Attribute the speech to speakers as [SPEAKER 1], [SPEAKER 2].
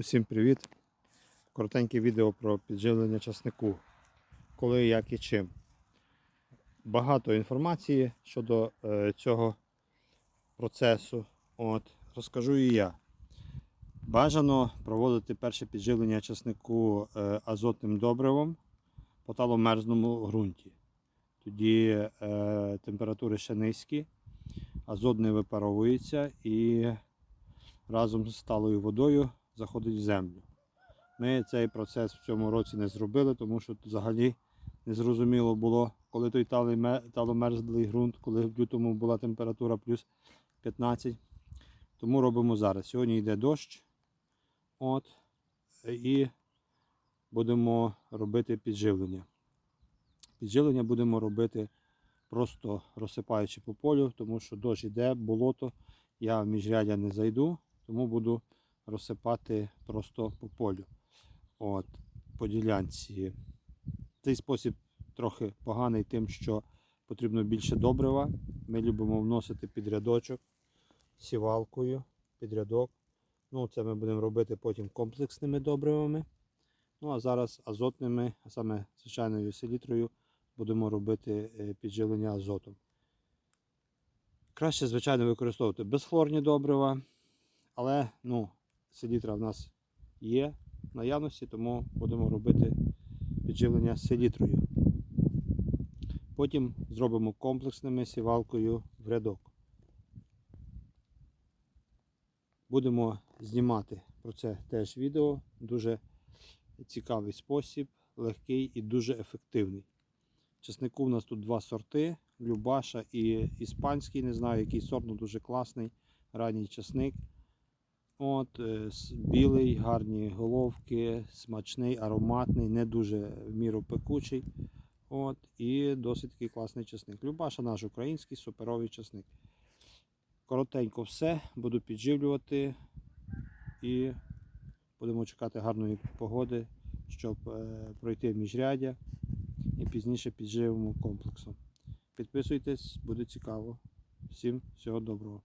[SPEAKER 1] Усім привіт! Коротеньке відео про підживлення часнику. Коли, як і чим. Багато інформації щодо е, цього процесу. От, розкажу і я. Бажано проводити перше підживлення часнику е, азотним добривом по таломерзному ґрунті. Тоді е, температури ще низькі, азот не випаровується і разом з сталою водою заходить в землю. Ми цей процес в цьому році не зробили, тому що взагалі незрозуміло було, коли той таломерзлий ґрунт, коли в лютому була температура плюс 15. Тому робимо зараз. Сьогодні йде дощ. От, і будемо робити підживлення. Підживлення будемо робити просто розсипаючи по полю, тому що дощ йде, болото. Я в міжрядя не зайду, тому буду розсипати просто по полю. От, по ділянці. Цей спосіб трохи поганий тим, що потрібно більше добрива. Ми любимо вносити під рядочок сівалкою під рядок. Ну, це ми будемо робити потім комплексними добривами. Ну а зараз азотними, а саме звичайною селітрою, будемо робити е, підживлення азотом. Краще, звичайно, використовувати безхлорні добрива, але ну, селітра в нас є в наявності, тому будемо робити підживлення селітрою. Потім зробимо комплексними сівалкою в рядок. Будемо знімати про це теж відео. Дуже цікавий спосіб, легкий і дуже ефективний. Чеснику у нас тут два сорти: Любаша і іспанський. Не знаю, який сорт, але дуже класний. Ранній чесник. От, е, білий, гарні головки, смачний, ароматний, не дуже в міру пекучий. От, і досить такий класний чесник. Любаша наш український суперовий чесник. Коротенько все, буду підживлювати і будемо чекати гарної погоди, щоб е, пройти міжрядя і пізніше підживимо комплексом. Підписуйтесь, буде цікаво. Всім всього доброго.